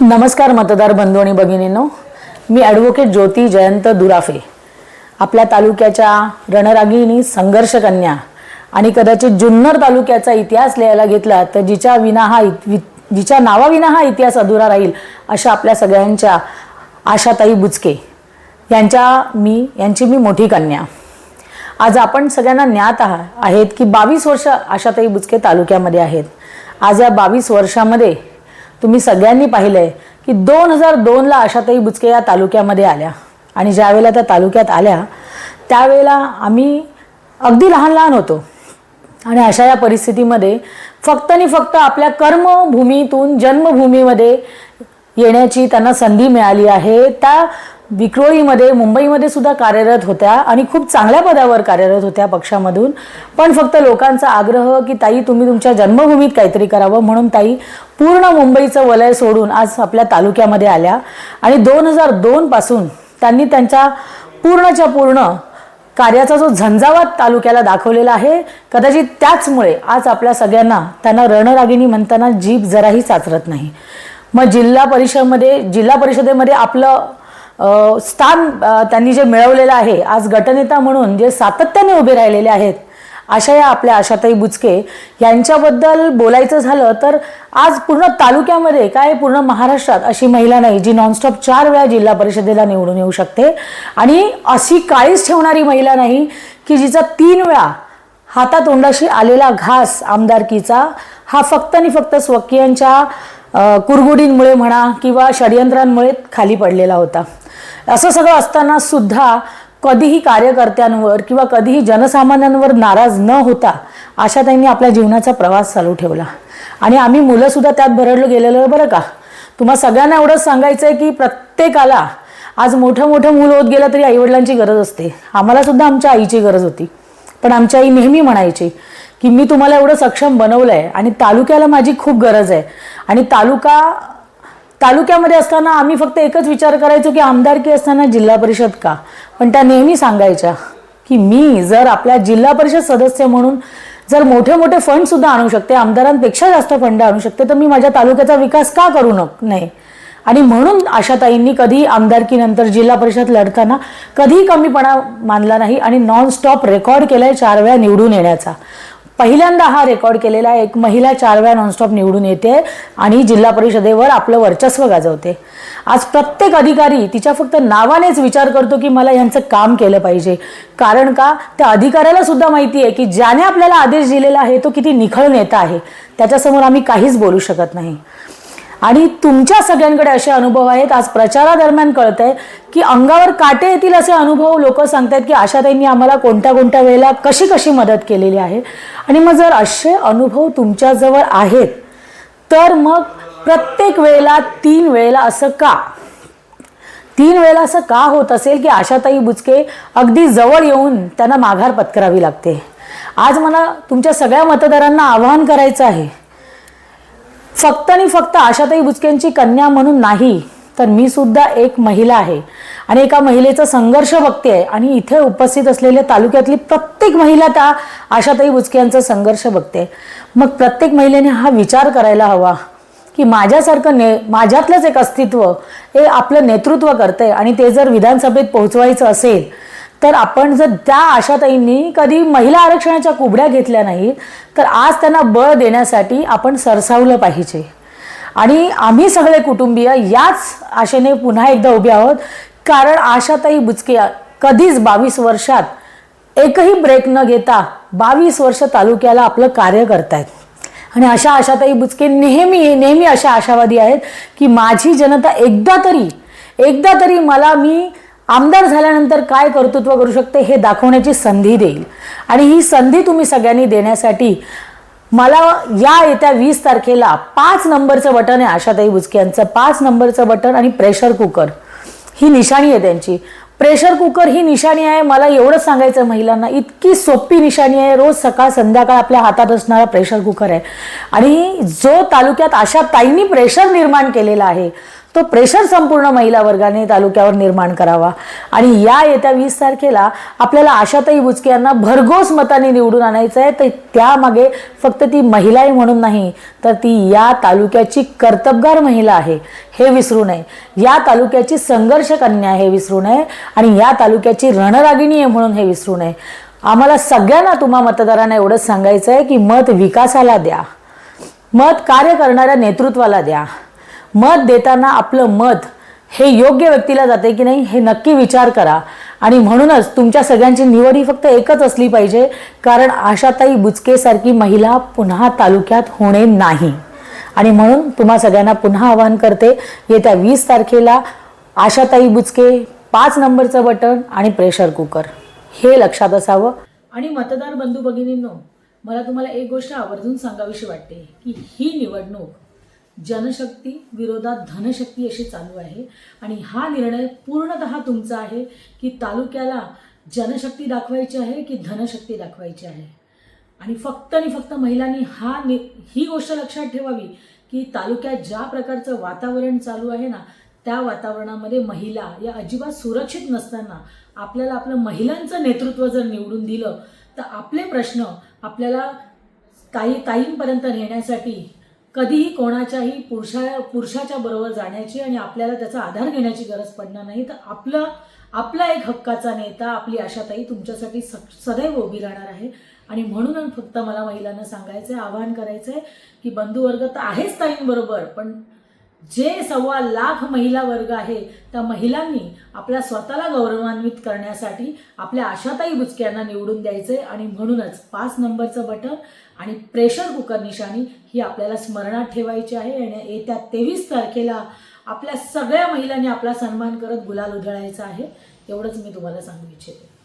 नमस्कार मतदार बंधू आणि भगिनींनो. मी ॲडव्होकेट ज्योती जयंत दुराफे. आपल्या तालुक्याच्या रणरागिणी संघर्ष कन्या आणि कदाचित जुन्नर तालुक्याचा इतिहास लिहायला घेतला तर जिच्या विना हा इत- वि- जिच्या नावाविना हा इतिहास अधुरा राहील अशा आपल्या सगळ्यांच्या आशाताई बुचके यांच्या मी यांची मी मोठी कन्या. आज आपण सगळ्यांना ज्ञात आहा- आहेत की बावीस वर्ष आशाताई बुचके तालुक्यामध्ये आहेत. आज या बावीस वर्षामध्ये तुम्ही सगळ्यांनी पाहिलंय की दोन हजार दोनला आशाताई बुचके या तालुक्यामध्ये आल्या. आणि ज्यावेळेला त्या तालुक्यात आल्या त्यावेळेला आम्ही अगदी लहान लहान होतो. आणि अशा या परिस्थितीमध्ये फक्त आणि फक्त आपल्या कर्मभूमीतून जन्मभूमीमध्ये येण्याची त्यांना संधी मिळाली आहे. त्या विक्रोळीमध्ये मुंबईमध्ये सुद्धा कार्यरत होत्या आणि खूप चांगल्या पदावर कार्यरत होत्या पक्षामधून. पण फक्त लोकांचा आग्रह की ताई तुम्ही तुमच्या जन्मभूमीत काहीतरी करावं म्हणून ताई पूर्ण मुंबईचं वलय सोडून आज आपल्या तालुक्यामध्ये आल्या. आणि दोन हजार दोनपासून त्यांनी त्यांच्या पूर्णच्या पूर्ण कार्याचा जो झंझावात तालुक्याला दाखवलेला आहे कदाचित त्याचमुळे आज आपल्या सगळ्यांना त्यांना रणरागिणी म्हणताना जीभ जराही चाचरत नाही. मग जिल्हा परिषदमध्ये जिल्हा परिषदेमध्ये आपलं स्थान त्यांनी जे मिळवलेलं आहे आज गटनेता म्हणून जे सातत्याने उभे राहिलेले आहेत अशा या आपल्या आशाताई बुचके यांच्याबद्दल बोलायचं झालं तर आज पूर्ण तालुक्यामध्ये काय पूर्ण महाराष्ट्रात अशी महिला नाही जी नॉनस्टॉप चार वेळा जिल्हा परिषदेला निवडून येऊ शकते. आणि अशी काळीच ठेवणारी महिला नाही की जिचा तीन वेळा हातातोंडाशी आलेला घास आमदारकीचा हा फक्त आणि फक्त स्वकीयांच्या कुरगुडींमुळे म्हणा किंवा षडयंत्रांमुळे खाली पडलेला होता. असं सगळं असताना सुद्धा कधीही कार्यकर्त्यांवर किंवा कधीही जनसामान्यांवर नाराज न होता अशा त्यांनी आपल्या जीवनाचा प्रवास चालू ठेवला. आणि आम्ही मुलंसुद्धा त्यात भरडलो गेलेलं बरं का. तुम्हा सगळ्यांना एवढंच सांगायचं आहे की प्रत्येकाला आज मोठं मोठं मूल होत गेलं तरी आईवडिलांची गरज असते. आम्हालासुद्धा आमच्या आईची गरज होती. पण आमची आई नेहमी म्हणायची की मी तुम्हाला एवढं सक्षम बनवलं आहे आणि तालुक्याला माझी खूप गरज आहे. आणि तालुका तालुक्यामध्ये असताना आम्ही फक्त एकच विचार करायचो की आमदारकी असताना जिल्हा परिषद का? पण त्या नेहमी सांगायच्या की मी जर आपल्या जिल्हा परिषद सदस्य म्हणून जर मोठे मोठे फंड सुद्धा आणू शकते आमदारांपेक्षा जास्त फंड आणू शकते तर मी माझ्या तालुक्याचा विकास का करू नक नाही आणि म्हणून आशाताईंनी कधी आमदारकीनंतर जिल्हा परिषद लढताना कधीही कमीपणा मानला नाही आणि नॉन स्टॉप रेकॉर्ड केलाय चार वेळा निवडून येण्याचा. पहिल्यांदा हा रेकॉर्ड केलेला एक महिला चार वेळा नॉनस्टॉप निवडून येते आणि जिल्हा परिषदेवर आपलं वर्चस्व गाजवते. आज प्रत्येक अधिकारी तिच्या फक्त नावानेच विचार करतो की मला यांचं काम केलं पाहिजे. कारण का? त्या अधिकाऱ्याला सुद्धा माहिती आहे की ज्याने आपल्याला आदेश दिलेला आहे तो किती निखळ नेता आहे. त्याच्यासमोर आम्ही काहीच बोलू शकत नाही. आणि तुमच्या सगळ्यांकडे असे अनुभव आहेत. आज प्रचारादरम्यान कळत आहे की अंगावर काटे येतील असे अनुभव लोक सांगतात की आशाताईंनी आम्हाला कोणत्या कोणत्या वेळेला कशी कशी मदत केलेली आहे. आणि मग जर असे अनुभव तुमच्याजवळ आहेत तर मग प्रत्येक वेळेला तीन वेळेला असं का? तीन वेळेला असं का होत असेल की आशाताई बुचके अगदी जवळ येऊन त्यांना माघार पत्करावी लागते? आज मला तुमच्या सगळ्या मतदारांना आवाहन करायचं आहे फक्त आणि फक्त आशाताई बुचकेंची कन्या म्हणून नाही तर मी सुद्धा एक महिला आहे. आणि एका महिलेचा संघर्ष बघते आहे आणि इथे उपस्थित असलेल्या तालुक्यातली प्रत्येक महिला त्या आशाताई बुचके यांचा संघर्ष बघते. मग प्रत्येक महिलेने हा विचार करायला हवा की माझ्यासारखं ने माझ्यातलंच एक अस्तित्व हे आपलं नेतृत्व करतंय आणि ते जर विधानसभेत पोहोचवायचं असेल तर आपण जर त्या आशाताईंनी कधी महिला आरक्षणाच्या कुबड्या घेतल्या नाहीत तर आज त्यांना बळ देण्यासाठी आपण सरसावलं पाहिजे. आणि आम्ही सगळे कुटुंबीय याच आशेने पुन्हा एकदा उभे आहोत कारण आशाताई बुचके कधीच बावीस वर्षात एकही ब्रेक न घेता बावीस वर्ष तालुक्याला आपलं कार्य करतायत. आणि अशा आशाताई बुचके नेहमी नेहमी अशा आशावादी आहेत की माझी जनता एकदा तरी एकदा तरी मला मी आमदार झाल्यानंतर काय कर्तृत्व करू शकते हे दाखवण्याची संधी देईल. आणि ही संधी तुम्ही सगळ्यांनी देण्यासाठी मला या येत्या वीस तारखेला पाच नंबरचं बटन आहे आशाताई बुचके यांचं. पाच नंबरचं बटन आणि प्रेशर कुकर. ही निशाणी आहे त्यांची. प्रेशर कुकर ही निशाणी आहे. मला एवढंच सांगायचं महिलांना इतकी सोपी निशाणी आहे. रोज सकाळ संध्याकाळ आपल्या हातात असणारा प्रेशर कुकर आहे. आणि जो तालुक्यात अशा ताईंनी प्रेशर निर्माण केलेला आहे तो प्रेशर संपूर्ण महिला वर्गाने तालुक्यावर निर्माण करावा. आणि या येत्या वीस तारखेला आपल्याला आशाताई बुचके यांना भरघोस मताने निवडून आणायचं आहे. तर त्यामागे फक्त ती महिलाही म्हणून नाही तर ती या तालुक्याची कर्तबगार महिला आहे हे विसरू नये. या तालुक्याची संघर्ष कन्या हे विसरू नये. आणि या तालुक्याची रणरागिणी आहे म्हणून हे विसरू नये. आम्हाला सगळ्यांना तुम्हा मतदारांना एवढंच सांगायचं आहे की मत विकासाला द्या. मत कार्य करणाऱ्या नेतृत्वाला द्या. मत देताना आपलं मत हे योग्य व्यक्तीला जाते की नाही हे नक्की विचार करा. आणि म्हणूनच तुमच्या सगळ्यांची निवड ही फक्त एकच असली पाहिजे कारण आशाताई बुचकेसारखी महिला पुन्हा तालुक्यात होणे नाही. आणि म्हणून तुम्हा सगळ्यांना पुन्हा आवाहन करते येत्या वीस तारखेला आशाताई बुचके पाच नंबरचं बटन आणि प्रेशर कुकर. हे लक्षात असावं. आणि मतदार बंधू भगिनींनो मला तुम्हाला एक गोष्ट आवर्जून सांगावीशी वाटते की ही निवडणूक जनशक्ती विरोधात धनशक्ती अशी चालू आहे. आणि हा निर्णय पूर्णतः तुमचा आहे की तालुक्याला जनशक्ती दाखवायची आहे की धनशक्ती दाखवायची आहे? आणि फक्त आणि फक्त महिलांनी हा नि ही गोष्ट लक्षात ठेवावी की तालुक्यात ज्या प्रकारचं वातावरण चालू आहे ना त्या वातावरणामध्ये महिला या अजिबात सुरक्षित नसताना आपल्याला आपलं महिलांचं नेतृत्व जर निवडून दिलं तर आपले प्रश्न आपल्याला ताई ताईंपर्यंत नेण्यासाठी कधीही कोणाच्याही पुरुषा पुरुषाच्या बरोबर जाण्याची आणि आपल्याला त्याचा आधार घेण्याची गरज पडणार नाही. तर आपलं आपला एक हक्काचा नेता आपली आशाताई तुमच्यासाठी स सदैव उभी राहणार आहे. आणि म्हणून फक्त मला महिलांना सांगायचं आहे आवाहन करायचं आहे की बंधुवर्ग तर आहेच ताईंबरोबर पण जे सव्वा लाख महिला वर्ग आहे त्या महिलांनी आपल्या स्वतःला गौरवान्वित करण्यासाठी आपल्या आशाताई बुचक्यांना निवडून द्यायचे आणि म्हणूनच पाच नंबरचं बटन आणि प्रेशर कुकर निशाणी ही आपल्याला स्मरणात ठेवायची आहे आणि येत्या तेवीस तारखेला आपल्या सगळ्या महिलांनी आपला सन्मान करत गुलाल उधळायचा आहे एवढंच मी तुम्हाला सांगू इच्छिते.